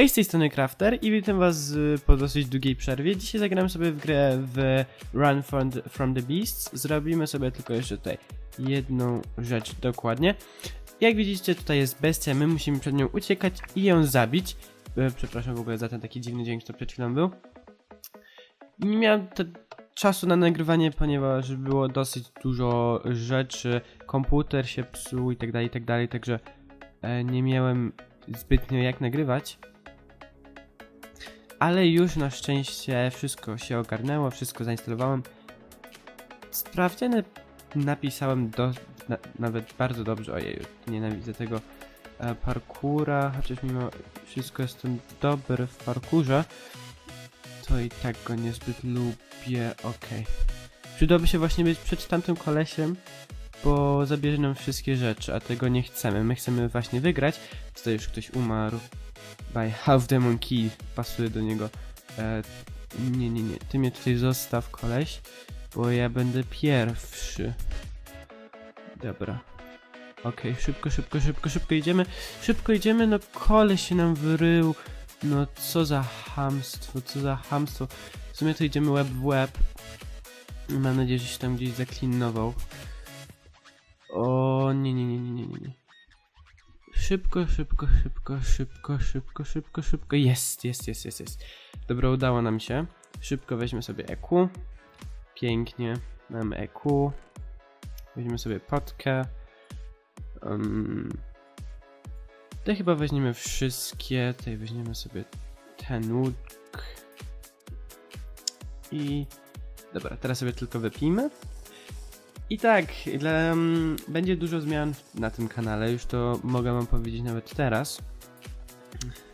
Hej, z tej strony Crafter i witam was po dosyć długiej przerwie. Dzisiaj zagramy sobie w grę w Run from the, from the Beasts. Zrobimy sobie tylko jeszcze tutaj jedną rzecz dokładnie. Jak widzicie, tutaj jest bestia, my musimy przed nią uciekać i ją zabić. E, Przepraszam w ogóle za ten taki dziwny dźwięk, co przed chwilą był. Nie miałem czasu na nagrywanie, ponieważ było dosyć dużo rzeczy, komputer się psuł i tak dalej, i tak dalej, także e, nie miałem zbytnio jak nagrywać. Ale już na szczęście wszystko się ogarnęło, wszystko zainstalowałem. Sprawdziany napisałem do, na, nawet bardzo dobrze, ojej, nienawidzę tego e, parkura, chociaż mimo wszystko jestem dobry w parkurze, to i tak go niezbyt lubię, okej. Przydałoby się właśnie być przed tamtym kolesiem, bo zabierze nam wszystkie rzeczy, a tego nie chcemy. My chcemy właśnie wygrać. Tutaj już ktoś umarł. By half demon key pasuje do niego. E, nie, nie, nie. Ty mnie tutaj zostaw, koleś, bo ja będę pierwszy. Dobra. Okej, szybko, szybko, szybko, szybko idziemy. Szybko idziemy, no koleś się nam wyrył. No co za hamstwo, co za hamstwo. W sumie to idziemy łeb w łeb. Mam nadzieję, że się tam gdzieś zaklinował. O nie, nie, nie, nie, nie, nie. Szybko, szybko, szybko, szybko, szybko, szybko, szybko. Jest, jest, jest, jest, jest. Dobra, udało nam się. Szybko weźmy sobie EQ. Pięknie. Mamy EQ. Weźmy sobie potkę. Um, tutaj chyba weźmiemy wszystkie. Tutaj weźmiemy sobie ten łuk. I... Dobra, teraz sobie tylko wypijmy. I tak, mm, będzie dużo zmian na tym kanale, już to mogę wam powiedzieć nawet teraz.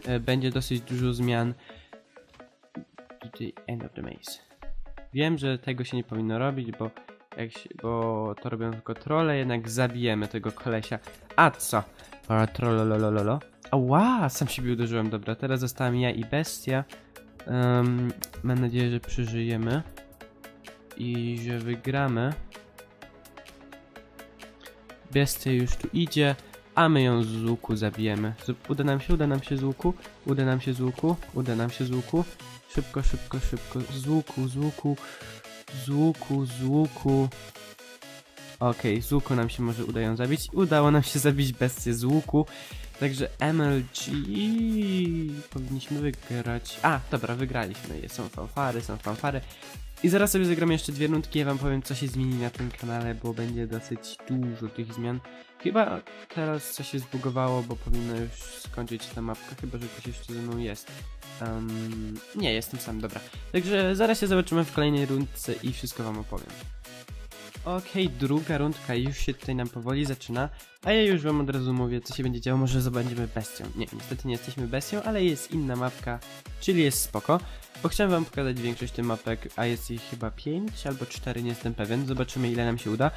E, Będzie dosyć dużo zmian the end of the maze. Wiem, że tego się nie powinno robić, bo, jak się, bo to robią tylko trolle, jednak zabijemy tego kolesia. A co? A trollolololo. Ała, sam siebie uderzyłem, dobra, teraz zostałem ja i bestia. Em, mam nadzieję, że przeżyjemy i że wygramy. Bestia już tu idzie, a my ją z łuku zabijemy. Uda nam się, uda nam się z łuku, uda nam się z łuku, uda nam się z łuku. Szybko, szybko, szybko, z łuku, z łuku, z łuku, z łuku. Okej, z łuku nam się może uda ją zabić. Udało nam się zabić bestię z łuku. Także MLG powinniśmy wygrać. A, dobra, wygraliśmy. Są fanfary, są fanfary. I zaraz sobie zagramy jeszcze dwie rundki, ja wam powiem co się zmieni na tym kanale, bo będzie dosyć dużo tych zmian. Chyba teraz coś się zbugowało, bo powinna już skończyć ta mapka, chyba że ktoś jeszcze ze mną jest. Em, nie, jestem sam, dobra. Także zaraz się zobaczymy w kolejnej rundce i wszystko wam opowiem. Okej, druga rundka już się tutaj nam powoli zaczyna, a ja już wam od razu mówię, co się będzie działo, może zabędziemy bestią. Nie, niestety nie jesteśmy bestią, ale jest inna mapka, czyli jest spoko. Bo chciałem wam pokazać większość tych mapek, a jest ich chyba 5 albo 4, nie jestem pewien. Zobaczymy ile nam się uda.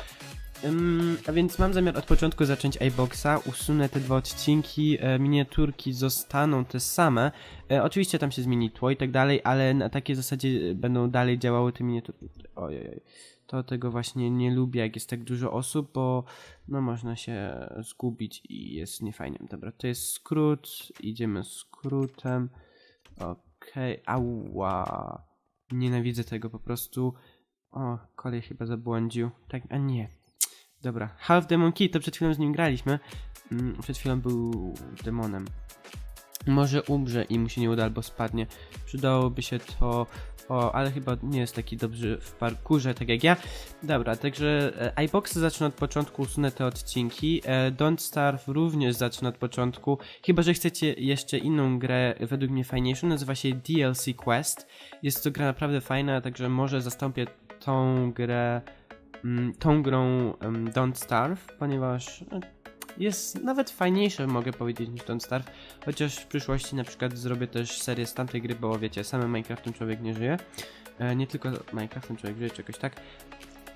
Ym, a więc mam zamiar od początku zacząć iBoxa, usunę te dwa odcinki, e, miniaturki zostaną te same. E, oczywiście tam się zmieni tło i tak dalej, ale na takiej zasadzie będą dalej działały te miniaturki. Ojej, to tego właśnie nie lubię, jak jest tak dużo osób, bo no można się zgubić i jest niefajnie. Dobra, to jest skrót, idziemy skrótem. Okej, ała. Nienawidzę tego po prostu. O, kolej chyba zabłądził. Tak, a nie. Dobra, Half Demon Key, to przed chwilą z nim graliśmy. Mm, Przed chwilą był demonem. Może umrze i mu się nie uda albo spadnie. Przydałoby się to. O, ale chyba nie jest taki dobry w parkurze, tak jak ja. Dobra, także e, iBox zacznę od początku, usunę te odcinki. E, Don't Starve również zacznę od początku. Chyba, że chcecie jeszcze inną grę, według mnie fajniejszą, nazywa się DLC Quest. Jest to gra naprawdę fajna, także może zastąpię tą grę, tą grą Don't Starve, ponieważ e, jest nawet fajniejsze, mogę powiedzieć, niż Don't Starve. Chociaż w przyszłości na przykład zrobię też serię z tamtej gry, bo wiecie, samym Minecraftem człowiek nie żyje. E, nie tylko Minecraftem człowiek żyje, czy jakoś tak.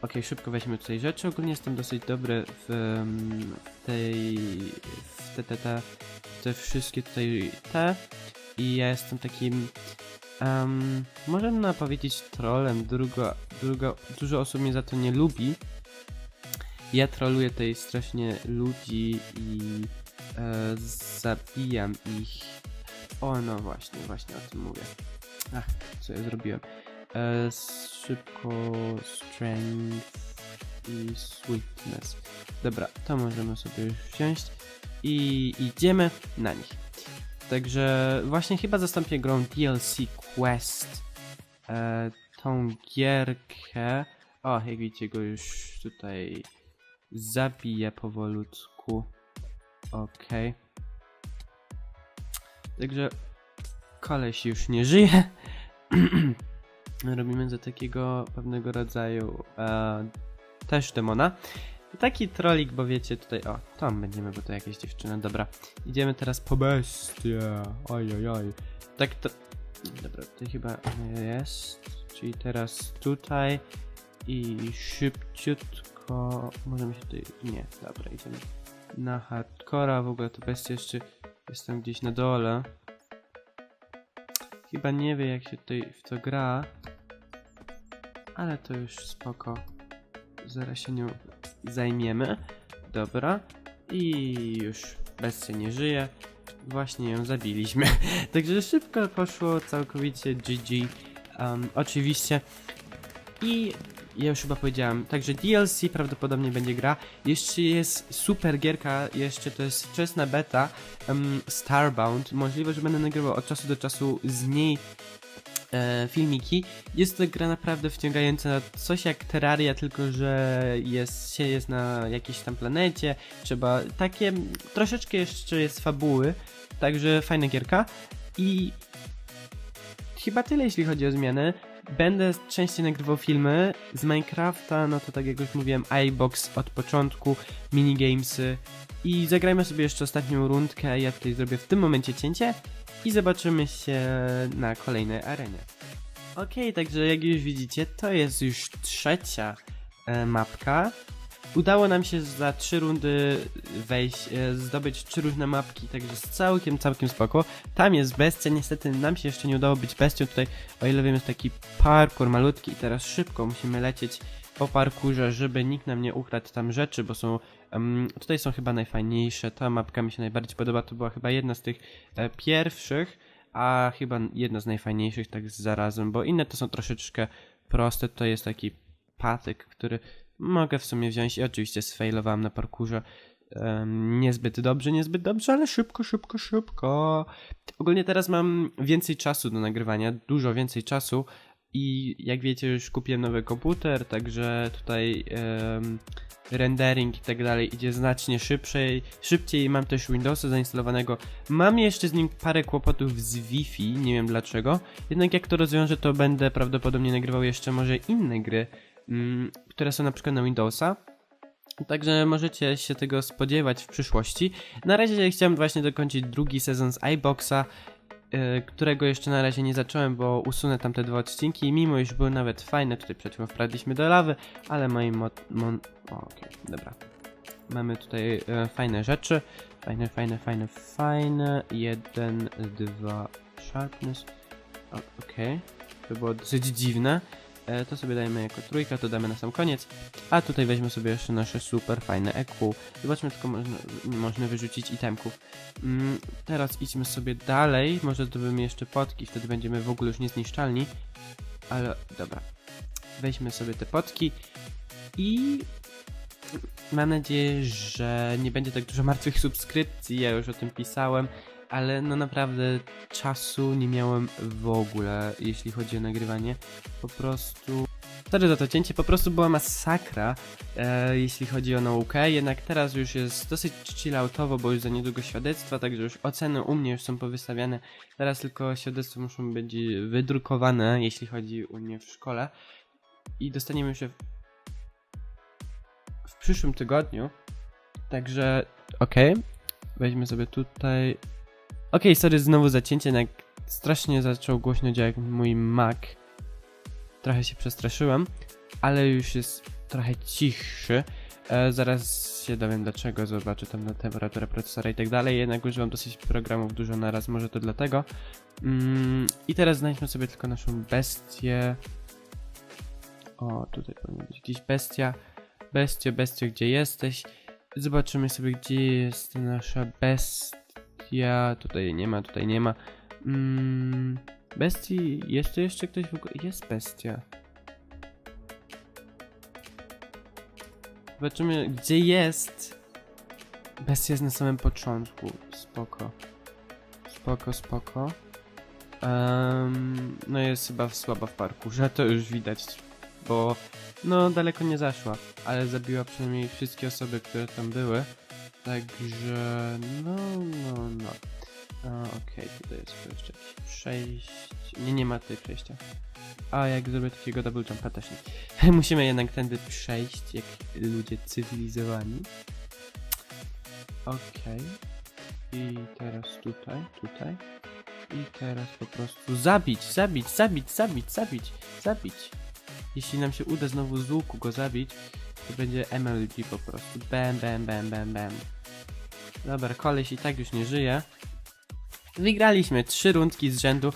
Okej, szybko weźmy tutaj rzeczy. Ogólnie jestem dosyć dobry w, tej. w te, te, te, te wszystkie tutaj te. I ja jestem takim. Um, można powiedzieć trollem. Drugo, drugo, dużo osób mnie za to nie lubi. Ja troluję tutaj strasznie ludzi i e, zabijam ich. O, no właśnie, właśnie o tym mówię. Ach, co ja zrobiłem? E, szybko, strength i sweetness. Dobra, to możemy sobie już wziąć i idziemy na nich. Także właśnie chyba zastąpię grą DLC Quest e, tą gierkę. O, jak widzicie go już tutaj zabiję powolutku. Okej. Także koleś już nie żyje. Robimy za takiego pewnego rodzaju e, też demona. Taki trolik, bo wiecie tutaj, o, tam będziemy, bo to jakieś dziewczyny, dobra. Idziemy teraz po bestię, oj, oj, oj. Tak to, dobra, to chyba jest, czyli teraz tutaj i szybciutko, możemy się tutaj, nie, dobra, idziemy na hardcora, w ogóle to bestia jeszcze jest tam gdzieś na dole. Chyba nie wie jak się tutaj w to gra, ale to już spoko. Zaraz się nią zajmiemy. Dobra. I już bestia nie żyje. Właśnie ją zabiliśmy. Także szybko poszło, całkowicie GG. Um, oczywiście. I ja już chyba powiedziałem, także DLC prawdopodobnie będzie gra. Jeszcze jest super gierka, jeszcze to jest wczesna beta um, Starbound. Możliwe, że będę nagrywał od czasu do czasu z niej e, filmiki. Jest to gra naprawdę wciągająca, coś jak Terraria, tylko że jest, się jest na jakiejś tam planecie, trzeba takie, troszeczkę jeszcze jest fabuły, także fajna gierka i chyba tyle jeśli chodzi o zmiany. Będę częściej nagrywał filmy z Minecrafta, no to tak jak już mówiłem, iBox od początku, minigamesy i zagrajmy sobie jeszcze ostatnią rundkę, ja tutaj zrobię w tym momencie cięcie i zobaczymy się na kolejnej arenie. Okej, także jak już widzicie, to jest już trzecia e, mapka. Udało nam się za trzy rundy wejść, e, zdobyć trzy różne mapki, także jest całkiem, całkiem spoko. Tam jest bestia, niestety nam się jeszcze nie udało być bestią, tutaj o ile wiem jest taki parkour malutki i teraz szybko musimy lecieć po parkurze, żeby nikt nam nie ukradł tam rzeczy, bo są, em, tutaj są chyba najfajniejsze, ta mapka mi się najbardziej podoba, to była chyba jedna z tych e, pierwszych, a chyba jedna z najfajniejszych tak zarazem, bo inne to są troszeczkę proste, to jest taki patyk, który mogę w sumie wziąć i oczywiście sfailowałem na parkurze niezbyt dobrze, niezbyt dobrze, ale szybko, szybko, szybko. Ogólnie teraz mam więcej czasu do nagrywania, dużo więcej czasu i jak wiecie już kupiłem nowy komputer, także tutaj em, rendering i tak dalej idzie znacznie szybciej, szybciej mam też Windowsa zainstalowanego. Mam jeszcze z nim parę kłopotów z Wi-Fi, nie wiem dlaczego, jednak jak to rozwiążę to będę prawdopodobnie nagrywał jeszcze może inne gry, które są na przykład na Windowsa. Także możecie się tego spodziewać w przyszłości. Na razie chciałem właśnie dokończyć drugi sezon z iBoxa, e, którego jeszcze na razie nie zacząłem, bo usunę tam te dwa odcinki, mimo iż były nawet fajne. Tutaj przed chwilą wpadliśmy do lawy, ale moi mod... Mon... o, Okej, dobra. Mamy tutaj e, fajne rzeczy. Fajne, fajne, fajne, fajne. Jeden, dwa, sharpness. Okej. To było dosyć dziwne. E, to sobie dajemy jako trójka, to damy na sam koniec. A tutaj weźmy sobie jeszcze nasze super fajne EQ. Zobaczmy, tylko można, można wyrzucić itemków. Mm, teraz idźmy sobie dalej. Może zdobędziemy jeszcze potki, wtedy będziemy w ogóle już niezniszczalni. Ale dobra. Weźmy sobie te potki i mam nadzieję, że nie będzie tak dużo martwych subskrypcji. Ja już o tym pisałem, ale no naprawdę czasu nie miałem w ogóle, jeśli chodzi o nagrywanie. Po prostu. Sorry za to cięcie, po prostu była masakra, e, jeśli chodzi o naukę, jednak teraz już jest dosyć chilloutowo, bo już za niedługo świadectwa, także już oceny u mnie już są powystawiane. Teraz tylko świadectwa muszą być wydrukowane, jeśli chodzi u mnie w szkole. I dostaniemy się w, w przyszłym tygodniu. Także, okej. Weźmy sobie tutaj. Okej, sorry, znowu zacięcie, jednak strasznie zaczął głośno działać mój Mac. Trochę się przestraszyłem, ale już jest trochę cichszy. E, zaraz się dowiem dlaczego, zobaczę tam na temperaturę procesora i tak dalej. Jednak używam dosyć programów dużo naraz, może to dlatego. Mm, I teraz znajdźmy sobie tylko naszą bestię. O, tutaj powinna być gdzieś bestia. Bestio, bestio, gdzie jesteś? Zobaczymy sobie, gdzie jest nasza bestia. Tutaj nie ma, tutaj nie ma. Mm, bestii, jeszcze, jeszcze ktoś w ogóle, jest bestia. Zobaczymy, gdzie jest. Bestia jest na samym początku, spoko. Spoko, spoko. Em, no jest chyba słaba w parku, że to już widać, bo no daleko nie zaszła, ale zabiła przynajmniej wszystkie osoby, które tam były. Także no, no, no. Okej, tutaj jest jeszcze jakieś przejście. Nie, nie ma tutaj przejścia. A jak zrobię takiego double jumpa też nie. Musimy jednak tędy przejść, jak ludzie cywilizowani. Okej. I teraz tutaj, tutaj. I teraz po prostu zabić, zabić, zabić, zabić, zabić, zabić. Jeśli nam się uda znowu z łuku go zabić, to będzie MLG po prostu. Bam, bam, bam, bam, bam. Dobra, koleś i tak już nie żyje. Wygraliśmy trzy rundki z rzędu.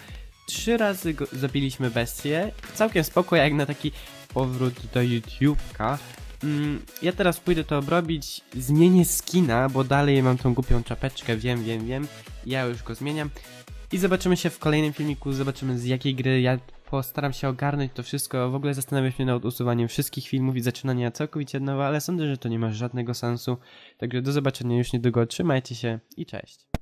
Trzy razy go, zabiliśmy bestię. Całkiem spoko jak na taki powrót do YouTube'ka. Mm, ja teraz pójdę to obrobić. Zmienię skina, bo dalej mam tą głupią czapeczkę. Wiem, wiem, wiem. Ja już go zmieniam. I zobaczymy się w kolejnym filmiku. Zobaczymy z jakiej gry. Ja postaram się ogarnąć to wszystko. W ogóle zastanawiam się nad usuwaniem wszystkich filmów i zaczynania całkowicie od nowa, ale sądzę, że to nie ma żadnego sensu. Także do zobaczenia już niedługo. Trzymajcie się i cześć.